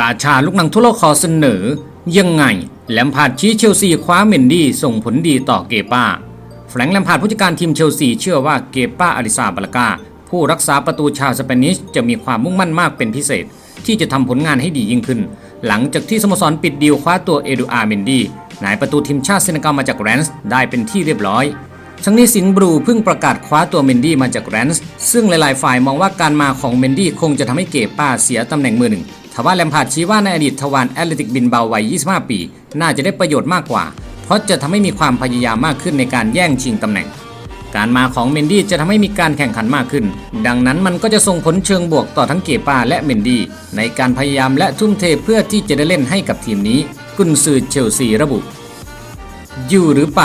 ราชาลูกหนังทั่วโลกขอเสนอ ยังไง แลมพาดชี้เชลซีคว้าเมนดี้ส่งผลดีต่อเกป้า แฟรงค์แลมพาดผู้จัดการทีมเชลซีเชื่อว่าเกป้าอาริซาบาลากาผู้รักษาประตูชาวสเปนิชจะมีความมุ่งมั่นมากเป็นพิเศษ ที่จะทำผลงานให้ดียิ่งขึ้น หลังจากที่สโมสรปิดดีลคว้าตัวเอดูอาร์เมนดี้นายประตูทีมชาติเซนกัลมาจากแรนส์ได้เป็นที่เรียบร้อยทั้งนี้สิงห์บลูเพิ่งประกาศคว้าตัวเมนดี้มาจากแรนส์ซึ่งหลายๆ ฝ่ายมองว่าการมาของเมนดี้คงจะทำให้เกป้าเสียตำแหน่งมือหนึ่ง ทว่าแลมพาร์ดชี้ว่าในอดีตทวารแอตเลติกบินเบาวัย 25 ปี น่าจะได้ประโยชน์มากกว่า เพราะจะทำให้มีความพยายามมากขึ้นในการแย่งชิงตำแหน่ง การมาของเมนดี้จะทำให้มีการแข่งขันมากขึ้น ดังนั้นมันก็จะส่งผลเชิงบวกต่อทั้งเกป้าและเมนดี้ในการพยายามและทุ่มเทเพื่อที่จะได้เล่นให้กับทีมนี้ กุนซือเชลซีระบุอยู่หรือไป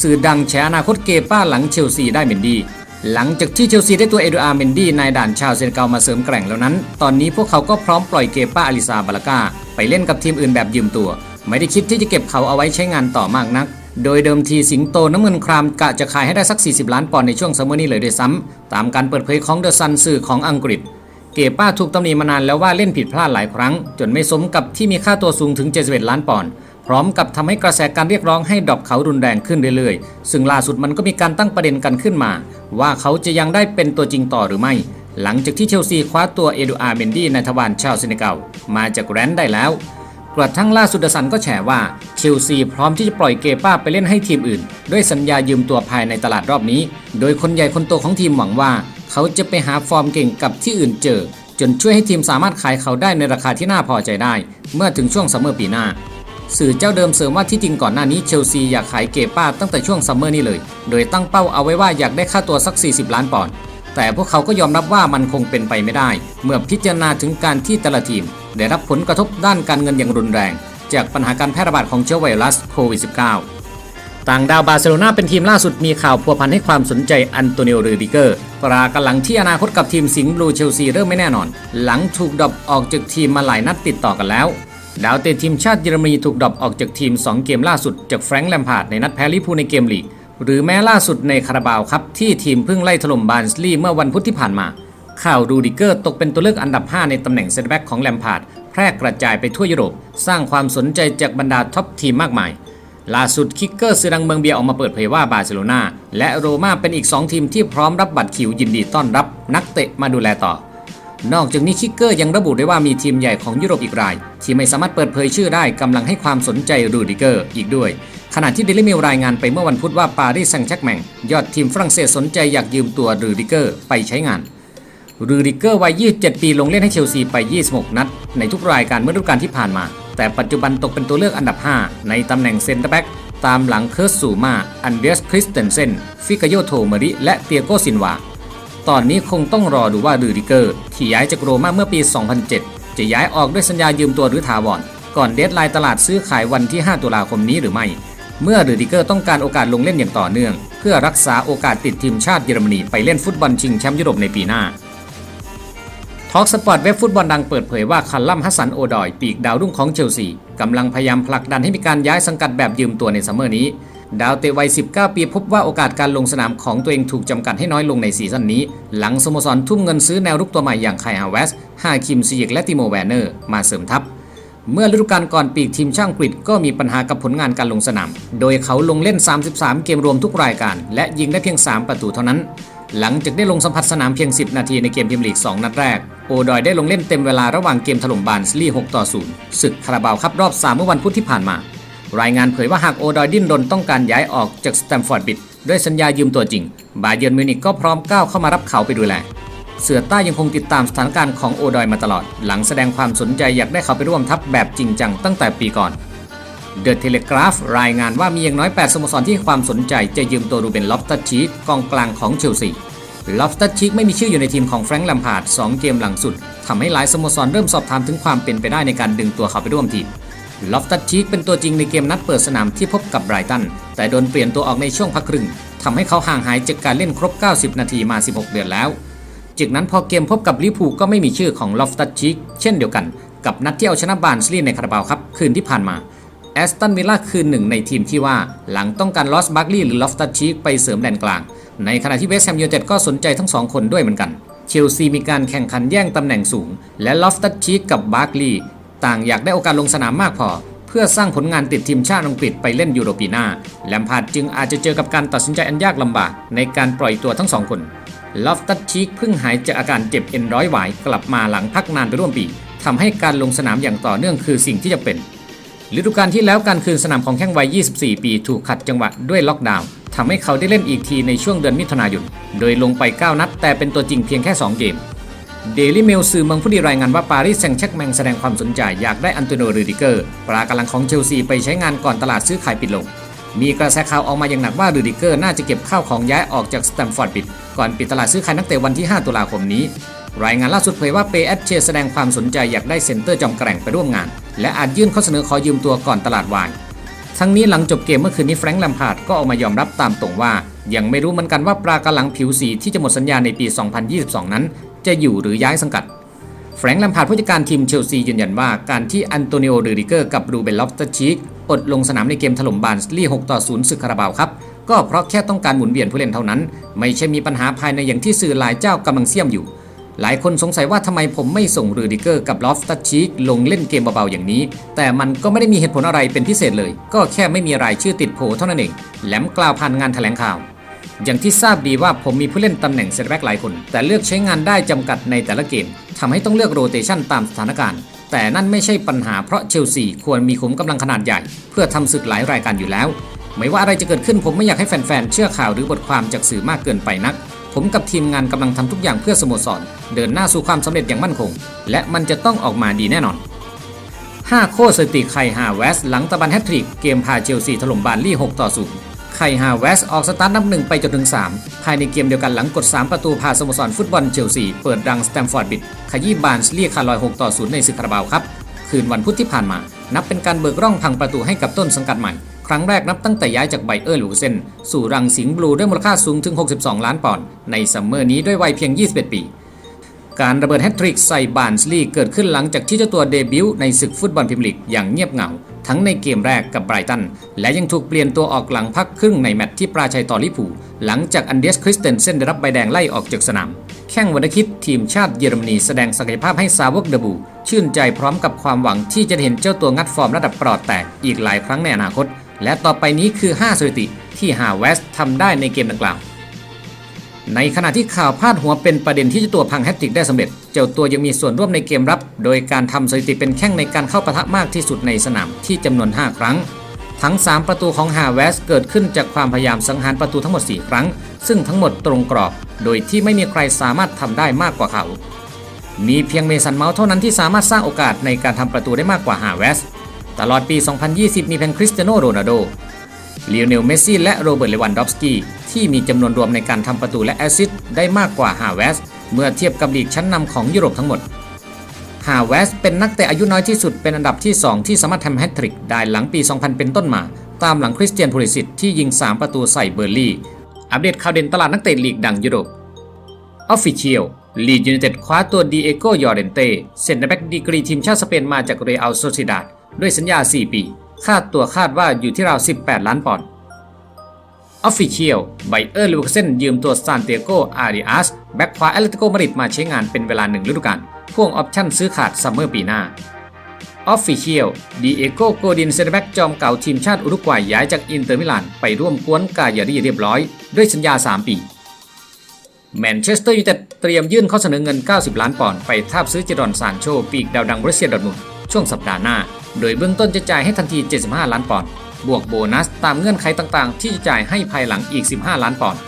สื่อดังแฉอนาคตเกป้าหลังเชลซีได้เมนดี้ หลังจากที่เชลซีได้ตัวเอดูอาร์เมนดี้นายด่านชาวเซนเกามาเสริมแกร่งแล้วนั้น ตอนนี้พวกเขาก็พร้อมปล่อยเกป้าอลิซาบาลากาไปเล่นกับทีมอื่นแบบยืมตัว ไม่ได้คิดที่จะเก็บเขาเอาไว้ใช้งานต่อมากนัก โดยเดิมทีสิงโตน้ำเงินครามกะจะขายให้ได้สัก 40 ล้านปอนด์ในช่วงซัมเมอร์นี้เลยด้วยซ้ำตามการเปิดเผยของเดอะซันสื่อของอังกฤษ เกป้าถูกตำหนิมานานแล้วว่าเล่นผิดพลาดหลายครั้ง จนไม่สมกับที่มีค่าตัวสูงถึง 71 ล้านปอนด์ พร้อมกับทำให้กระแสการเรียกร้องให้ดรอปเขารุนแรงขึ้นเรื่อยๆ ซึ่งล่าสุดมันก็มีการตั้งประเด็นกันขึ้นมา ว่าเขาจะยังได้เป็นตัวจริงต่อหรือไม่ หลังจากที่เชลซีคว้าตัวเอดูอาร์เมนดี้ในทวารชาวเซเนกัลมาจากแรนด์ได้แล้ว กระทั่งล่าสุดเดอะซันก็แฉว่าเชลซีพร้อมที่จะปล่อยเกป้าไปเล่นให้ทีมอื่น ด้วยสัญญายืมตัวภายในตลาดรอบนี้ โดยคนใหญ่คนโตของทีมหวังว่า เขาจะไปหาฟอร์มเก่งกับที่อื่นเจอ จนช่วยให้ทีมสามารถขายเขาได้ในราคาที่น่าพอใจได้ เมื่อถึงช่วงซัมเมอร์ปีหน้า สื่อเจ้าเดิมเสริมว่าที่จริงก่อนหน้านี้เชลซีอยากขายเกป้าตั้งแต่ช่วงซัมเมอร์นี้เลย โดยตั้งเป้าเอาไว้ว่าอยากได้ค่าตัวสัก 40 ล้านปอนด์ แต่พวกเขาก็ยอมรับว่ามันคงเป็นไปไม่ได้ เมื่อพิจารณาถึงการที่แต่ละทีม ได้รับผลกระทบด้านการเงินอย่างรุนแรง จากปัญหาการแพร่ระบาดของเชื้อไวรัสโควิด -19 ต่างดาวบาร์เซโลนาเป็นทีมล่าสุดมีข่าวพัวพันให้ความสนใจอันโตนิโอเรดิเกอร์ปรากันหลังที่อนาคตกับทีมสิงห์บลูเชลซีเริ่มไม่แน่นอน หลังถูกดรอปออกจากทีมมาหลายนัดติดต่อกันแล้ว ดาวเตะทีมชาติเยอรมนีถูกดรอปออกจากทีม 2 เกมล่าสุดจากแฟรงค์แลมพาร์ดในนัดแพ้ลิเวอร์พูในเกมลีก หรือแม้ล่าสุดในคาราบาวครับ ที่ทีมเพิ่งไล่ถล่มบาร์นสลีย์เมื่อวันพุธที่ผ่านมา ข่าวรูดิเกอร์ตกเป็นตัวเลือกอันดับ 5 ในตำแหน่งเซนเตอร์แบ็กของแลมพาร์ดแพร่กระจายไปทั่วยุโรป สร้างความสนใจจากบรรดาท็อปทีมมากมาย ล่าสุดคิกเกอร์ซื้อดังเมืองเบียออกมาเปิดเผยว่าบาร์เซโลนาและโรม่าเป็นอีก 2 ทีมที่พร้อมรับบัตรคิวยินดีต้อนรับ นักเตะมาดูแลต่อ นอกจากนี้คิกเกอร์ยังระบุได้ว่ามีทีมใหญ่ของยุโรปอีกราย ที่ไม่สามารถเปิดเผยชื่อได้กำลังให้ความสนใจรูดิเกอร์อีกด้วย ขณะที่เดลิเมลรายงานไปเมื่อวันพุธว่าปารีสแซงต์แชร์กแมงยอดทีมฝรั่งเศสสนใจอยากยืมตัวรูดิเกอร์ไปใช้งานรูดิเกอร์วัย 27 ปีลงเล่นให้เชลซีไป 26 นัด ในทุกรายการเมื่อฤดูกาลที่ผ่านมา แต่ปัจจุบันตกเป็นตัวเลือกอันดับ 5 ในตำแหน่งเซนเตอร์แบ็กตามหลังเคิร์สซูมา อันเดรสคริสเตนเซน ฟิกาโยโทเมริ และเตียโกซินวา ตอนนี้คงต้องรอดูว่ารูดิเกอร์ ที่ย้ายจากโรม่าเมื่อปี 2007 จะย้ายออกด้วยสัญญายืมตัวหรือถาวรก่อนเดดไลน์ตลาดซื้อขายวันที่ 5 ตุลาคมนี้หรือไม่ เมื่อรูดิเกอร์ต้องการโอกาสลงเล่นอย่างต่อเนื่อง เพื่อรักษาโอกาสติดทีมชาติเยอรมนีไปเล่นฟุตบอลชิงแชมป์ยุโรปในปีหน้าท็อกสปอร์ตเว็บฟุตบอลดังเปิดเผยว่าคัลลัมฮัสซันโอดอย ปีกดาวรุ่งของเชลซีกำลังพยายามผลักดันให้มีการย้ายสังกัดแบบยืมตัวในซัมเมอร์นี้ ดาวเตะวัย 19 ปีพบว่าโอกาสการลงสนามของตัวเองถูกจำกัดให้น้อยลงในซีซั่นนี้ หลังสโมสรทุ่มเงินซื้อแนวรุกตัวใหม่อย่างไคฮาเวสฮาคิมซียิกและติโมแวนเนอร์มาเสริมทัพ เมื่อฤดูกาลก่อนปีกทีมช่างอังกก็มีปัญหากับผลงานการลงสนาม โดยเขาลงเล่น 33 เกมรวมทุกรายการ และยิงได้เพียง 3 ประตูเท่านั้น หลังจากได้ลงสัมผัสสนามเพียง 10 นาทีในเกมพรีเมียร์ลีก 2 นัดแรก โอดอยได้ลงเล่นเต็มเวลาระหว่างเกมถล่มบาร์นสลีย์6ต่อ0ศึกคาราบาวครับรอบ 3 เมื่อวันพุธที่ผ่านมา รายงานเผยว่าหากโอดอยดิ้นรนต้องการย้ายออกจากสแตมฟอร์ดบิดด้วยสัญญายืมตัวจริง บาเยิร์นมิวนิกก็พร้อมก้าวเข้ามารับเขาไปดูแล เสือใต้ยังคงติดตามสถานการณ์ของโอดอยมาตลอด หลังแสดงความสนใจอยากได้เขาไปร่วมทัพแบบจริงจังตั้งแต่ปีก่อนเดอะเทเลกราฟรายงานว่ามีอย่างน้อย 8 สโมสรที่ความสนใจจะยืมตัวรูเบนลอฟตัชชีกกองกลางของเชลซีลอฟตัชชีกไม่มีชื่ออยู่ในทีมของแฟรงค์แลมพาร์ด2เกมหลังสุดทำให้หลายสโมสรเริ่มสอบถามถึงความเป็นไปได้ในการดึงตัวเขาไปร่วมทีม ลอฟตัชชีกเป็นตัวจริงในเกมนัดเปิดสนามที่พบกับไบรตัน แต่โดนเปลี่ยนตัวออกในช่วงพักครึ่งทำให้เขาห่างหายจากการเล่นครบ 90 นาทีมา 16 เดือนแล้ว จากนั้นพอเกมพบกับลิพูก็ไม่มีชื่อของลอฟตัชชิกเช่นเดียวกัน กับนัดที่เอาชนะบาร์นสลีในคาราบาวครับคืนที่ผ่านมาแอสตันวิลล่าคือหนึ่งในทีมที่ว่า หลังต้องการลอสบัคลีย์หรือลอฟตัชชิกไปเสริมแดนกลาง ในขณะที่เวสต์แฮมยูไนเต็ดก็สนใจทั้งสองคนด้วยเหมือนกันเชลซีมีการแข่งขันแย่งตำแหน่งสูง และลอฟตัชชิกกับบาร์คลีย์ ต่างอยากได้โอกาสลงสนามมากพอ เพื่อสร้างผลงานติดทีมชาติอังกฤษไปเล่นยูโรปีหน้าแลมพาร์ดจึงอาจจะเจอกับการตัดสินใจอันยากลำบากในการปล่อยตัวทั้งสองคนลอฟตัดชีกเพิ่งหายจากอาการเจ็บเอ็นร้อยหวายกลับมาหลังพักนานไปร่วมปีทำให้การลงสนามอย่างต่อเนื่องคือสิ่งที่จะเป็นฤดูกาลที่แล้วการคืนสนามของแข้งวัย 24 ปี ถูกขัดจังหวะด้วยล็อกดาวน์ทำให้เขาได้เล่นอีกทีในช่วงเดือนมิถุนายน โดยลงไป 9 นัด แต่เป็นตัวจริงเพียงแค่ 2 เกม เดลี่เมลสื่อเมืองผู้ดีรายงานว่าปารีสแซงต์แชกแมงแสดงความสนใจอยากได้อันโตนิโอรูดิเกอร์ปรากำลังของเชลซีไปใช้งานก่อนตลาดซื้อขายปิดลง มีกระแสข่าวออกมาอย่างหนักว่ารูดิเกอร์น่าจะเก็บข้าวของย้ายออกจากสแตมฟอร์ดบิด ก่อนปิดตลาดซื้อขายนักเตะวันที่ 5 ตุลาคมนี้ รายงานล่าสุดเผยว่าเปเอสเชแสดงความสนใจอยากได้เซนเตอร์จอมแกร่งไปร่วมงาน และอาจยื่นข้อเสนอขอยืมตัวก่อนตลาดวายทั้งนี้หลังจบเกมเมื่อคืนนี้แฟรงค์แลมพาร์ดก็ออกมายอมรับตามตรงว่า ยังไม่รู้เหมือนกันว่าปรากำลังผิวสีที่จะหมดสัญญาในปี 2022 นั้น จะอยู่หรือย้ายสังกัด แฟรงค์แลมพาร์ดผู้จัดการทีมเชลซียืนยันว่าการที่อันโตนิโอเดริเกอร์กับรูเบนลอฟตัชีกอดลงสนามในเกมถล่มบาร์นสลีย์6ต่อ0ศึกคาราบาวครับก็เพราะแค่ต้องการหมุนเวียนผู้เล่นเท่านั้น ไม่ใช่มีปัญหาภายในอย่างที่สื่อหลายเจ้ากำลังเสี่ยมอยู่ หลายคนสงสัยว่าทำไมผมไม่ส่งรูดิเกอร์กับลอฟตัชชีกลงเล่นเกมเบาๆอย่างนี้ แต่มันก็ไม่ได้มีเหตุผลอะไรเป็นพิเศษเลย ก็แค่ไม่มีรายชื่อติดโผเท่านั้นเองแหลมกล่าวผ่านงานแถลงข่าว อย่างที่ทราบดีว่าผมมีผู้เล่นตำแหน่งเซตแบ็กหลายคน แต่เลือกใช้งานได้จำกัดในแต่ละเกมทำให้ต้องเลือกโรเตชันตามสถานการณ์ แต่นั่นไม่ใช่ปัญหาเพราะเชลซีควรมีขุมกำลังขนาดใหญ่ เพื่อทำศึกหลายรายการอยู่แล้ว ไม่ว่าอะไรจะเกิดขึ้นผมไม่อยากให้แฟนๆเชื่อข่าวหรือบทความจากสื่อมากเกินไปนัก ผมกับทีมงานกำลังทำทุกอย่างเพื่อสโมสร เดินหน้าสู่ความสำเร็จอย่างมั่นคง และมันจะต้องออกมาดีแน่นอน5โค้สติไคฮาเวสหลังตะบันแฮตทริกเกมพาเชลซีถล่มบาร์ลี่6ต่อ0 ไคฮาเวสออกสตาร์ทนับหนึ่งไปจนถึง 3 ภายในเกมเดียวกันหลังกด 3 ประตูพาสโมสรฟุตบอลเชลซีเปิดรังสแตมฟอร์ดบิดขยี้บานสเรียกคาร์ลอย 6 ต่อ 0 ในศึกคาราบาวครับ คืนวันพุธที่ผ่านมา นับเป็นการเบิกร่องพังประตูให้กับต้นสังกัดใหม่ ครั้งแรกนับตั้งแต่ย้ายจากไบเออร์ลูเซนสู่รังสิงห์บลูด้วยมูลค่าสูงถึง 62 ล้านปอนด์ในซัมเมอร์นี้ด้วยวัยเพียง 21 ปี การระเบิดแฮตทริกใส่บาร์นส์ลีเกิดขึ้นหลังจากที่เจ้าตัวเดบิวต์ในศึกฟุตบอลพรีเมียร์ลีกอย่างเงียบเหงา ทั้งในเกมแรกกับไบรตัน และยังถูกเปลี่ยนตัวออกหลังพักครึ่งในแมตช์ที่ปราชัยต่อลิปูหลังจากอันเดสคริสเตนเซนได้รับใบแดงไล่ออกจากสนาม แข้งวันคิดทีมชาติเยอรมนีแสดงศักยภาพให้ซาวกเดบู ชื่นใจพร้อมกับความหวังที่จะเห็นเจ้าตัวงัดฟอร์มระดับปลอดแตกอีกหลายครั้งในอนาคต และต่อไปนี้คือ 5สถิติที่ฮาเวสทำได้ในเกมดังกล่าว ในขณะที่ข่าวพาดหัวเป็นประเด็นที่เจ้าตัวพังแฮตติกได้สำเร็จ เจ้าตัวยังมีส่วนร่วมในเกมรับ โดยการทำสถิติเป็นแข้งในการเข้าปะทะมากที่สุดในสนามที่จำนวน 5 ครั้ง ทั้ง 3 ประตูของฮาเวสเกิดขึ้นจากความพยายามสังหารประตูทั้งหมด 4 ครั้ง ซึ่งทั้งหมดตรงกรอบ โดยที่ไม่มีใครสามารถทำได้มากกว่าเขา มีเพียงเมสันเมาส์เท่านั้นที่สามารถสร้างโอกาสในการทำประตูได้มากกว่าฮาเวสตลอดปี 2020 มีเพียงคริสเตียโนโรนัลโด ลีโอเนล เมสซี่ และโรเบิร์ต เลวันดอฟสกี้ ที่มีจำนวนรวมในการทำประตูและแอสซิสต์ได้มากกว่าฮาเวสเมื่อเทียบกับลีกชั้นนำของยุโรปทั้งหมดฮาเวสเป็นนักเตะอายุน้อยที่สุดเป็นอันดับที่ 2 ที่สามารถทำแฮตทริกได้หลังปี 2000 เป็นต้นมา ตามหลังคริสเตียนพูลิสิตที่ยิง 3 ประตูใส่เบอร์ลี่ อัปเดตข่าวเด่นตลาดนักเตะลีกดังยุโรปออฟฟิเชียลลีดยูไนเต็ดคว้าตัวดีเอโกยอร์เรนเต้เซนเตอร์แบ็กดีกรีทีมชาติสเปนมาจากเรอัลโซซิดาดด้วยสัญญา 4 ปี ค่าตัวคาดว่าอยู่ที่ราว 18 ล้านปอนด์ออฟฟิเชียลไบเออร์ลูคเซนยืมตัวซานเตียโกอาริอัสแบ็กขวาแอตเลติโกมาริดมาใช้งานเป็นเวลาหนึ่งฤดูกาลพ่วงออปชั่นซื้อขาดซัมเมอร์ปีหน้าออฟฟิเชียลดีเอโกโกดินเซนแบ็กจอมเก่าทีมชาติอุรุกวัยย้ายจากอินเตอร์มิลานไปร่วมกวนกายารีเรียบร้อย ด้วยสัญญา 3 ปีแมนเชสเตอร์ยูไนเต็ดเตรียมยื่นข้อเสนอเงิน 90 ล้านปอนด์ไปทาบซื้อเจดอนซานโชปีกดาวดังบรัสเซียดอทมุนช่วงสัปดาห์หน้า โดยเบื้องต้นจะจ่ายให้ทันที 75 ล้านปอนด์ บวกโบนัสตามเงื่อนไขต่างๆ ที่จะจ่ายให้ภายหลังอีก 15 ล้านปอนด์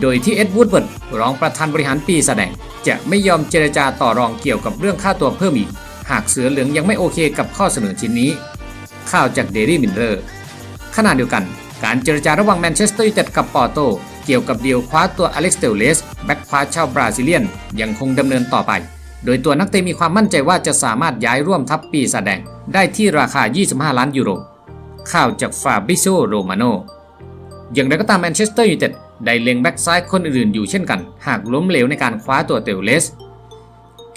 โดยที่เอ็ดวูดเวิร์ดรองประธานบริหารปีแสดง จะไม่ยอมเจรจาต่อรองเกี่ยวกับเรื่องค่าตัวเพิ่มอีก หากเสือเหลืองยังไม่โอเคกับข้อเสนอชิ้นนี้ ข่าวจากเดลี่มินเลอร์ขณะเดียวกันการเจรจาระหว่างแมนเชสเตอร์ยูไนเต็ดกับปอร์โตเกี่ยวกับเดีลคว้าตัวอเล็กซ์เตลเลสแบ็กคว้าชาวบราซิเลียนยังคงดำเนินต่อไป โดยตัวนักเตะมีความมั่นใจว่าจะสามารถย้ายร่วมทัพปีแสดงได้ที่ราคา 25 ล้านยูโร ข่าวจากฟาบิโซโรมาโน อย่างไรก็ตามแมนเชสเตอร์ยูไนเต็ดได้เล็งแบ็กซ้ายคนอื่นอยู่เช่นกัน หากล้มเหลวในการคว้าตัวเตลเลส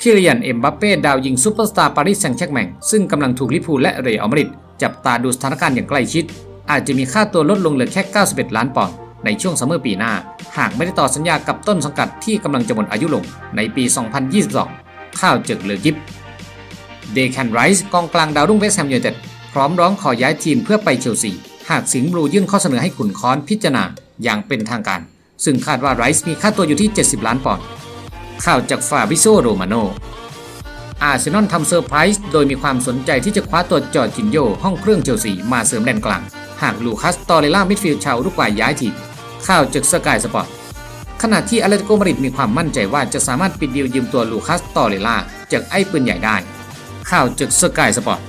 คิริยันเอ็มบัปเป้ดาวยิงซูเปอร์สตาร์ปารีสแซงต์แชกแมงซึ่งกำลังถูกลิพูลและเรอัลมาดริดจับตาดูสถานการณ์อย่างใกล้ชิด อาจจะมีค่าตัวลดลงเหลือแค่ 91 ล้านปอนด์ในช่วงซัมเมอร์ปีหน้า หากไม่ได้ต่อสัญญากับต้นสังกัดที่กำลังจะหมดอายุลงในปี 2022 ข้าวจึกเลือกิฟเดแคนไรส์กองกลางดาวรุ่งเวสต์แฮมยูไนเต็ดพร้อมร้องขอย้ายทีมเพื่อไปเชลซี หากสิงห์บลูยื่นข้อเสนอให้ขุนค้อนพิจารณาอย่างเป็นทางการ ซึ่งคาดว่าไรส์มีค่าตัวอยู่ที่ 70 ล้านปอนด์ข่าวจากฟาบิโซโรมาโนอาร์เซนอลทำเซอร์ไพรส์โดยมีความสนใจที่จะคว้าตัวจอร์จินโยห้องเครื่องเชลซีมาเสริมแดนกลาง หากลูคัสตอเรล่ามิดฟิลด์ชาวอุรุกวัยย้ายทีมข่าวจากสกายสปอร์ต ขณะที่อเลติโกมาดริดมีความมั่นใจว่าจะสามารถปิดดีลยืมตัวลูคัสตอเรล่าจากไอ้ปืนใหญ่ได้ ข่าวจากสกายสปอร์ต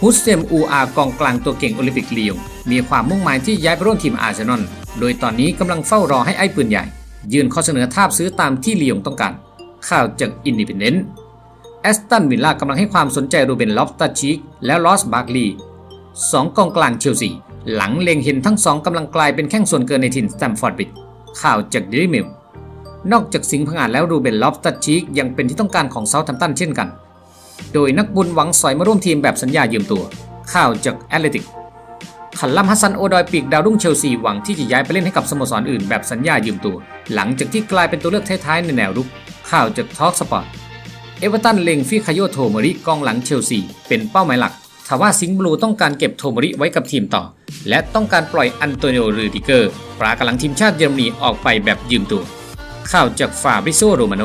ฮุสเซมอูอากองกลางตัวเก่งโอลิมปิกลียงมีความมุ่งหมายที่ย้ายไปร่วมทีมอาร์เซนอล โดยตอนนี้กำลังเฝ้ารอให้ไอ้ปืนใหญ่ ยื่นข้อเสนอทาบซื้อตามที่ลียงต้องการ ข่าวจากอินดิเพนเดนต์แอสตันวิลล่ากำลังให้ความสนใจรูเบนลอฟตัชชิกและลอสบาร์กลีสองกองกลางเชลซีหลังเล็งเห็นทั้งสองกำลังกลายเป็นแข้งส่วนเกินในถิ่นสแตมฟอร์ดบิด ข่าวจากเดลิมิลนอกจากสิงห์ผงาดแล้วรูเบนลอฟตัดชีกยังเป็นที่ต้องการของเซาท์แฮมป์ตันเช่นกัน โดยนักบุญหวังสอยมาร่วมทีมแบบสัญญายืมตัว ข่าวจากแอตเลติกขันลัมฮัสซันโอดอยปีกดาวรุ่งเชลซีหวังที่จะย้ายไปเล่นให้กับสโมสรอื่นแบบสัญญายืมตัว หลังจากที่กลายเป็นตัวเลือกท้ายๆในแนวรุก ข่าวจากทอล์กสปอร์ตเอเวอร์ตันเล็งฟิคาโยโทโมริกองหลังเชลซีเป็นเป้าหมายหลัก ทว่าสิงห์บลูต้องการเก็บโทมริไว้กับทีมต่อ และต้องการปล่อยอันโตนิโอรูดิเกอร์ปรากำลังทีมชาติเยอรมนีออกไปแบบยืมตัว ข่าวจากฟาบริโซโรมาโน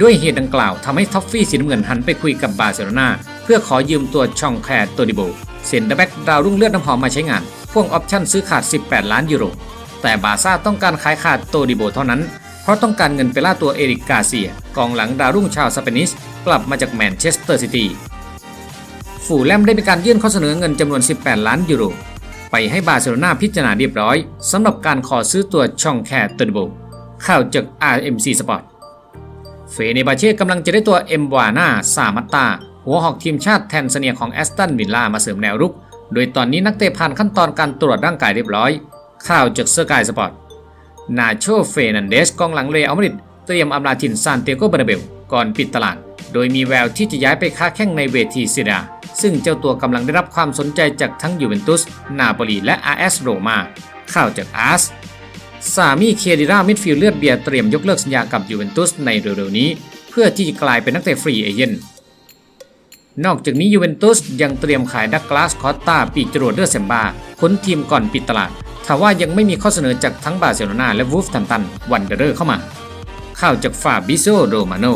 ด้วยเหตุดังกล่าวทำให้ท็อฟฟี่สีน้ำเงินหันไปคุยกับบาร์เซโลนาเพื่อขอยืมตัวชองแคร์โตดิโบเซนเดแบ็กดาวรุ่งเลือดน้ำหอมมาใช้งานพ่วงออปชั่นซื้อขาด 18 ล้านยูโร แต่บาร์ซ่าต้องการขายขาดโตดิโบเท่านั้น เพราะต้องการเงินไปล่าตัวเอริกกาเซีย กองหลังดาวรุ่งชาวสเปนิสกลับมาจากแมนเชสเตอร์ซิตี้ ฝูแลมได้มีการยื่นข้อเสนอเงินจำนวน 18 ล้านยูโร ไปให้บาร์เซโลนาพิจารณาเรียบร้อยสำหรับการขอซื้อตัวช่องแคร์ตอร์โบข่าวจาก RMC Sport เฟเนบาเช่กำลังจะได้ตัวเอ็มวาน่าซามัตตา หัวหอกทีมชาติแทนซาเนียของแอสตันวิลล่ามาเสริมแนวรุก โดยตอนนี้นักเตะผ่านขั้นตอนการตรวจร่างกายเรียบร้อย ข่าวจากเซอร์กายสปอร์ต นาโชเฟนันเดสกองหลังเรอัลมาดริดเตรียมอำลาถิ่นซานเตโกเบร์เบล ก่อนปิดตลาด โดยมีแววที่จะย้ายไปค้าแข้งในเวทีซีเรีย ซึ่งเจ้าตัวกำลังได้รับความสนใจจากทั้งยูเวนตุส นาโปลีและอาร์เอสโรมาข่าวจากอาร์สสามีเคดิรามิดฟิลเลือดเบียร์เตรียมยกเลิกสัญญากับยูเวนตุสในเร็วๆนี้ เพื่อที่จะกลายเป็นนักเตะฟรีเอเย่นนอกจากนี้ยูเวนตุสยังเตรียมขายดักกลาสคอตตาปีกจรวดเลือดเซมบาค้นทีมก่อนปิดตลาดทว่ายังไม่มีข้อเสนอจากทั้งบาร์เซโลนาและวูฟทันตันวันเดอร์เข้ามา ข่าวจากฟาบิโซโรมาโน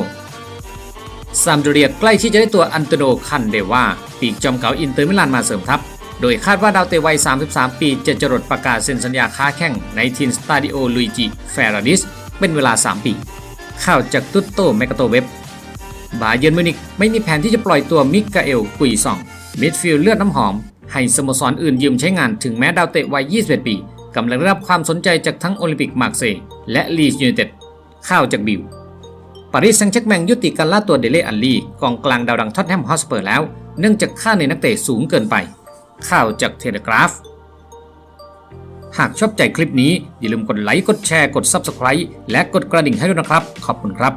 ซามโดเรียใกล้ที่จะได้ตัวอันโตโนคันเดวา ปีกจอมเก่าอินเตอร์มิลานมาเสริมทัพ โดยคาดว่าดาวเตะวัย 33 ปีจะจรดประกาศเซ็นสัญญาค้าแข่งในทีมสตาดิโอลุยจิเฟราดิสเป็นเวลา 3 ปี ข่าวจากตุตโตแมกโตเว็บบาเยิร์นมิวนิกไม่มีแผนที่จะปล่อยตัวมิกาเอลกุยซองมิดฟิลด์เลือดน้ำหอม ให้สโมสรอื่นยืมใช้งานถึงแม้ดาวเตะวัย 21 ปีกำลังได้รับความสนใจจากทั้งโอลิมปิกมาร์เซย์และลีสยูไนเต็ดข่าวจากบิว ปารีสแซงต์แชร์กแมงยุติการล่าตัวเดเลอัลลีกองกลางดาวดังท็อตแฮมฮอสเปอร์แล้ว เนื่องจากค่าในนักเตะสูงเกินไป ข่าวจากเทเลกราฟ หากชอบใจคลิปนี้ อย่าลืมกดไลค์ กดแชร์ กด Subscribe และกดกระดิ่งให้ด้วยนะครับ ขอบคุณครับ